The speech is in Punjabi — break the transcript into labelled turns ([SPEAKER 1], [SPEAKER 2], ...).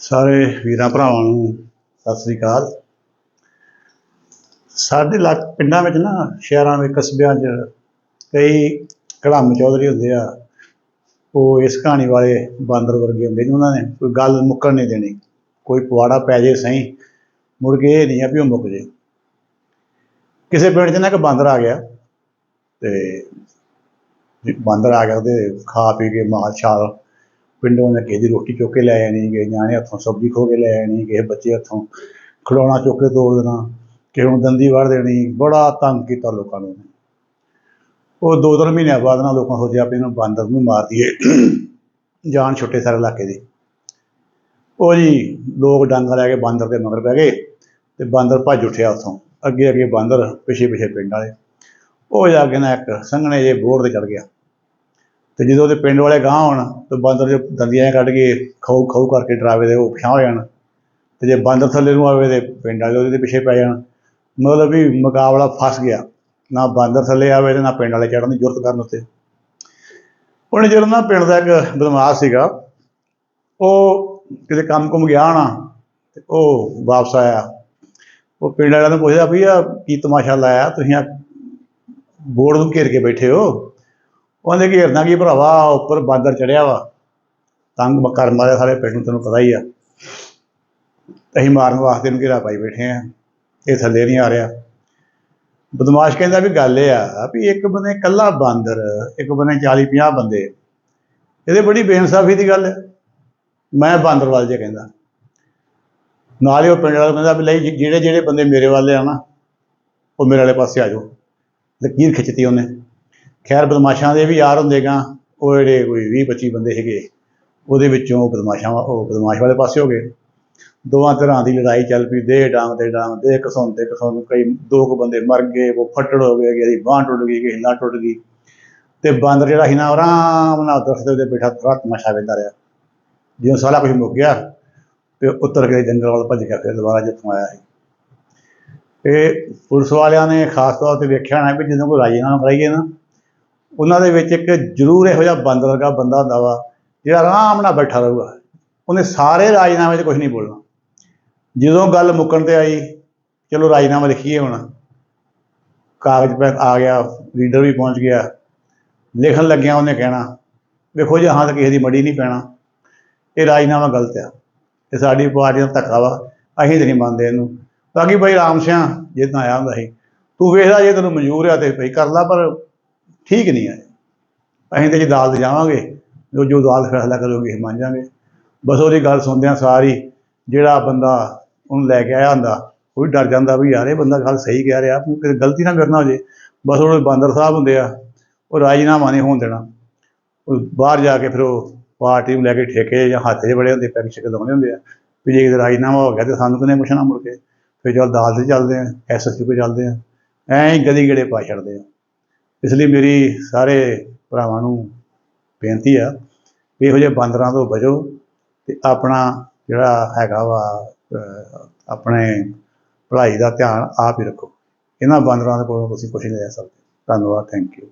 [SPEAKER 1] ਸਾਰੇ ਵੀਰਾਂ ਭਰਾਵਾਂ ਨੂੰ ਸਤਿ ਸ੍ਰੀ ਅਕਾਲ। ਸਾਡੇ ਇਲਾਕ ਪਿੰਡਾਂ ਵਿੱਚ ਨਾ, ਸ਼ਹਿਰਾਂ ਵਿੱਚ, ਕਸਬਿਆਂ 'ਚ ਕਈ ਕੜਾਮ ਚੌਧਰੀ ਹੁੰਦੇ ਆ। ਉਹ ਇਸ ਕਹਾਣੀ ਵਾਲੇ ਬਾਂਦਰ ਵਰਗੇ ਹੁੰਦੇ ਨੇ ਉਹਨਾਂ ਨੇ, ਕੋਈ ਗੱਲ ਮੁੱਕਣ ਨਹੀਂ ਦੇਣੀ। ਕੋਈ ਪਵਾੜਾ ਪੈ ਜੇ ਸਹੀ, ਮੁੜ ਕੇ ਇਹ ਨਹੀਂ ਆ ਵੀ ਉਹ ਮੁੱਕ ਜੇ। ਕਿਸੇ ਪਿੰਡ 'ਚ ਨਾ ਇੱਕ ਬਾਂਦਰ ਆ ਗਿਆ ਤੇ ਬਾਂਦਰ ਆ ਗਿਆ ਉਹਦੇ ਖਾ ਪੀ ਕੇ ਮਾਲ ਛਾਲ ਪਿੰਡੋਂ ਨੇ ਕਿਸੇ ਦੀ ਰੋਟੀ ਚੁੱਕ ਕੇ ਲੈ ਆਣੀ ਕਿਸੇ ਨਿਆਣੇ ਹੱਥੋਂ ਸਬਜ਼ੀ ਖੋ ਕੇ ਲੈ ਆਣੀ ਕਿਸੇ ਬੱਚੇ ਹੱਥੋਂ ਖਿਡੌਣਾ ਚੁੱਕ ਕੇ ਤੋੜ ਦੇਣਾ, ਕਿਸੇ ਨੂੰ ਦੰਦੀ ਵੜ ਦੇਣੀ, ਬੜਾ ਤੰਗ ਕੀਤਾ ਲੋਕਾਂ ਨੂੰ ਉਹ ਦੋ ਤਿੰਨ ਮਹੀਨਿਆਂ ਬਾਅਦ ਨਾ ਲੋਕਾਂ ਸੋਚਿਆ ਵੀ ਇਹਨੂੰ ਬਾਂਦਰ ਨੂੰ ਮਾਰ ਦਈਏ, ਜਾਨ ਛੁੱਟੇ ਸਾਰੇ ਇਲਾਕੇ ਦੇ। ਉਹ ਜੀ ਲੋਕ ਡਾਂਗਾ ਲੈ ਕੇ ਬਾਂਦਰ ਦੇ ਮਗਰ ਪੈ ਗਏ ਤੇ ਬਾਂਦਰ ਭੱਜ ਉੱਠਿਆ ਉੱਥੋਂ। ਅੱਗੇ ਅੱਗੇ ਬਾਂਦਰ ਪਿੱਛੇ ਪਿੱਛੇ ਪਿੰਡ ਵਾਲੇ। ਉਹ ਜਾ ਕੇ ਨਾ ਇੱਕ ਸੰਘਣੇ ਜੇ ਬੋਰਡ ਤੇ ਚੜ ਗਿਆ। ਤੇ ਜਦੋਂ ਉਹਦੇ ਪਿੰਡ ਵਾਲੇ ਗਾਂਹ ਆਉਣ, ਤੇ ਬਾਂਦਰ ਦੇ ਦੰਦੀਆਂ ਕੱਢ ਕੇ ਖਾਊ ਖਾਊ ਕਰਕੇ ਡਰਾਵੇ ਦੇ, ਉਹ ਪਛਾਹ ਹੋ ਜਾਣ। ਤੇ ਜੇ ਬਾਂਦਰ ਥੱਲੇ ਨੂੰ ਆਵੇ ਤੇ ਪਿੰਡ ਵਾਲੇ ਉਹਦੇ ਪਿੱਛੇ ਪੈ ਜਾਣ। ਮਤਲਬ ਵੀ ਮੁਕਾਬਲਾ ਫਸ ਗਿਆ। ਨਾ ਬਾਂਦਰ ਥੱਲੇ ਆਵੇ ਤੇ ਨਾ ਪਿੰਡ ਵਾਲੇ ਚੜ੍ਹਨ ਦੀ ਜ਼ਰੂਰਤ ਕਰਨ ਉੱਤੇ। ਉਹਨੇ ਜਦੋਂ ਨਾ ਪਿੰਡ ਦਾ ਇੱਕ ਬਦਮਾਸ਼ ਸੀਗਾ, ਉਹ ਕਿਤੇ ਕੰਮ ਕੁਮ ਗਿਆ ਨਾ ਤੇ ਉਹ ਵਾਪਸ ਆਇਆ। ਉਹ ਪਿੰਡ ਵਾਲਿਆਂ ਨੂੰ ਪੁੱਛਦਾ ਵੀ ਆ ਕੀ ਤਮਾਸ਼ਾ ਲਾਇਆ? ਤੁਸੀਂ ਆ ਬੋਰਡ ਨੂੰ ਘੇਰ ਕੇ ਬੈਠੇ ਹੋ? ਉਹਨੇ ਘੇਰਨਾ ਕੀ ਭਰਾਵਾ? ਉੱਪਰ ਬਾਂਦਰ ਚੜਿਆ ਵਾ। ਤੰਗ ਕਰ ਮਾਰਿਆ ਸਾਰੇ ਪਿੰਡ ਨੂੰ, ਤੈਨੂੰ ਪਤਾ ਹੀ ਆ। ਅਸੀਂ ਮਾਰਨ ਵਾਸਤੇ ਇਹਨੂੰ ਘੇਰਾ ਪਾਈ ਬੈਠੇ ਆ। ਇਹ ਥੱਲੇ ਨਹੀਂ ਆ ਰਿਹਾ। ਬਦਮਾਸ਼ ਕਹਿੰਦਾ ਵੀ ਗੱਲ ਇਹ ਆ ਵੀ ਇੱਕ ਬੰਦੇ ਇਕੱਲਾ ਬਾਂਦਰ, ਇੱਕ ਬੰਦੇ 40 50 ਬੰਦੇ। ਇਹਦੇ ਬੜੀ ਬੇਇਨਸਾਫੀ ਦੀ ਗੱਲ ਹੈ ਮੈਂ ਬਾਂਦਰ ਵੱਲ ਜੇ ਕਹਿੰਦਾ। ਨਾਲ ਹੀ ਉਹ ਪਿੰਡ ਵਾਲਾ ਕਹਿੰਦਾ ਵੀ ਲਈ ਜਿਹੜੇ ਜਿਹੜੇ ਬੰਦੇ ਮੇਰੇ ਵੱਲ ਆ ਨਾ, ਉਹ ਮੇਰੇ ਵਾਲੇ ਪਾਸੇ ਆ ਜਾਓ। ਲਕੀਰ ਖਿੱਚਤੀ ਉਹਨੇ। ਖੈਰ ਬਦਮਾਸ਼ਾਂ ਦੇ ਵੀ ਯਾਰ ਹੁੰਦੇ ਗਾ, ਉਹ ਜਿਹੜੇ ਕੋਈ 20 25 ਬੰਦੇ ਹੈਗੇ ਉਹਦੇ ਵਿੱਚੋਂ ਬਦਮਾਸ਼ਾਂ, ਉਹ ਬਦਮਾਸ਼ ਵਾਲੇ ਪਾਸੇ ਹੋ ਗਏ। ਦੋਵਾਂ ਤਰ੍ਹਾਂ ਦੀ ਲੜਾਈ ਚੱਲ ਪਈ ਦੇ ਡਾਂਗ ਤੇ ਡਾਂਗ ਦੇ ਕਸੌਂ ਤੇ ਕਈ ਦੋ ਕੁ ਬੰਦੇ ਮਰ ਗਏ, ਉਹ ਫੱਟੜ ਹੋ ਗਏ ਕਿ ਦੀ ਬਾਂਹ ਟੁੱਟ ਗਈ ਕਿ ਦੀ ਲੱਤ ਟੁੱਟ ਗਈ। ਤੇ ਬਾਂਦਰ ਜਿਹੜਾ ਸੀ ਨਾ ਆਰਾਮ ਨਾਲ ਦਰਖਤ ਦੇ ਬੈਠਾ ਥੋੜਾ ਤਮਾਸ਼ਾ ਵੇਂਦਾ ਰਿਹਾ। ਜਦੋਂ ਸਾਰਾ ਕੁਝ ਮੁੱਕ ਗਿਆ, ਤੇ ਉੱਤਰ ਕੇ ਜੰਗਲ ਵੱਲ ਭੱਜ ਗਿਆ, ਫਿਰ ਦੁਬਾਰਾ ਜਿੱਥੋਂ ਆਇਆ ਸੀ। ਤੇ ਪੁਲਿਸ ਵਾਲਿਆਂ ਨੇ ਖਾਸ ਤੌਰ ਤੇ ਵੇਖਿਆ ਨਾ ਵੀ ਜਦੋਂ ਕੋਈ ਰਾਜੀਨਾਮਾ ਕਰਾਈਏ ਨਾ ਉਹਨਾਂ ਦੇ ਵਿੱਚ ਇੱਕ ਜ਼ਰੂਰ ਇਹੋ ਜਿਹਾ ਬਾਂਦਰ ਵਰਗਾ ਬੰਦਾ ਹੁੰਦਾ ਵਾ, ਜਿਹੜਾ ਆਰਾਮ ਨਾਲ ਬੈਠਾ ਰਹੂਗਾ। ਉਹਨੇ ਸਾਰੇ ਰਾਜਨਾਮੇ 'ਚ ਕੁਝ ਨਹੀਂ ਬੋਲਣਾ। ਜਦੋਂ ਗੱਲ ਮੁੱਕਣ ਤੇ ਆਈ, ਚਲੋ ਰਾਜਨਾਮਾ ਲਿਖੀਏ ਹੁਣ। ਕਾਗਜ਼ ਪੈ ਆ ਗਿਆ ਰੀਡਰ ਵੀ ਪਹੁੰਚ ਗਿਆ। ਲਿਖਣ ਲੱਗਿਆ ਉਹਨੇ ਕਹਿਣਾ, ਵੇਖੋ ਜੀ ਹਾਂ ਤਾਂ ਕਿਸੇ ਦੀ ਮੜੀ ਨਹੀਂ ਪੈਣਾ। ਇਹ ਰਾਜਨਾਮਾ ਗਲਤ ਆ। ਇਹ ਸਾਡੀ ਪਾਰਟੀ ਦਾ ਧੱਕਾ ਵਾ। ਅਸੀਂ ਤੇ ਨਹੀਂ ਮੰਨਦੇ ਇਹਨੂੰ। ਬਾਕੀ ਭਾਈ ਰਾਮ ਸਿਆਂ ਜੇ ਤਾਂ ਆਇਆ ਹੁੰਦਾ ਸੀ। ਤੂੰ ਵੇਖਦਾ ਜੇ ਤੈਨੂੰ ਮਨਜ਼ੂਰ ਆ ਤੇ ਭਈ ਕਰ ਲਾ ਪਰ ਠੀਕ ਨਹੀਂ ਹੈ। ਅਸੀਂ ਤੇ ਜੀ ਅਦਾਲਤ ਜਾਵਾਂਗੇ, ਜੋ ਜੋ ਅਦਾਲਤ ਫੈਸਲਾ ਕਰੋਗੇ ਅਸੀਂ ਮੰਨ ਜਾਵਾਂਗੇ। ਬਸ ਉਹਦੀ ਗੱਲ ਸੁਣਦਿਆਂ ਸਾਰੀ ਜਿਹੜਾ ਬੰਦਾ ਉਹਨੂੰ ਲੈ ਕੇ ਆਇਆ ਹੁੰਦਾ, ਉਹ ਵੀ ਡਰ ਜਾਂਦਾ ਵੀ ਯਾਰ ਇਹ ਬੰਦਾ ਗੱਲ ਸਹੀ ਕਹਿ ਰਿਹਾ ਵੀ ਕਿਤੇ ਗਲਤੀ ਨਾ ਕਰਨਾ ਹੋ ਜੇ ਬਸ ਉਹ ਬਾਂਦਰ ਸਾਹਿਬ ਹੁੰਦੇ ਆ, ਉਹ ਰਾਜੀਨਾਮਾ ਨਹੀਂ ਹੋਣ ਦੇਣਾ। ਉਹ ਬਾਹਰ ਜਾ ਕੇ ਫਿਰ ਉਹ ਪਾਰਟੀ ਨੂੰ ਲੈ ਕੇ ਠੇਕੇ ਜਾਂ ਹੱਥ 'ਚ ਬੜੇ ਹੁੰਦੇ ਪੈਕ ਸ਼ਿਕਲ ਲਾਉਂਦੇ ਹੁੰਦੇ ਆ। ਵੀ ਜੇ ਕਿਤੇ ਰਾਜੀਨਾਮਾ ਹੋ ਗਿਆ ਤੇ ਸਾਨੂੰ ਕਿਹਨੇ ਪੁੱਛਣਾ ਮੁੜ ਕੇ? ਫਿਰ ਜਦ ਅਦਾਲਤ 'ਚ ਚੱਲਦੇ ਆ ਐਸਐਸਪੀ ਕੋਲ ਚੱਲਦੇ ਆ। ਐਂ ਹੀ ਗਲੀ ਗੇੜੇ ਪਾ ਛੱਡਦੇ ਆ। ਇਸ ਲਈ ਮੇਰੀ ਸਾਰੇ ਭਰਾਵਾਂ ਨੂੰ ਬੇਨਤੀ ਆ ਵੀ ਇਹੋ ਜਿਹੇ ਬਾਂਦਰਾਂ ਤੋਂ ਬਚੋ ਤੇ ਆਪਣਾ ਜਿਹੜਾ ਹੈਗਾ ਵਾ ਆਪਣੇ ਪੜ੍ਹਾਈ ਦਾ ਧਿਆਨ ਆਪ ਹੀ ਰੱਖੋ। ਇਹਨਾਂ ਬਾਂਦਰਾਂ ਦੇ ਕੋਲੋਂ ਤੁਸੀਂ ਕੁਛ ਨਹੀਂ ਲੈ ਸਕਦੇ। ਧੰਨਵਾਦ ਥੈਂਕ ਯੂ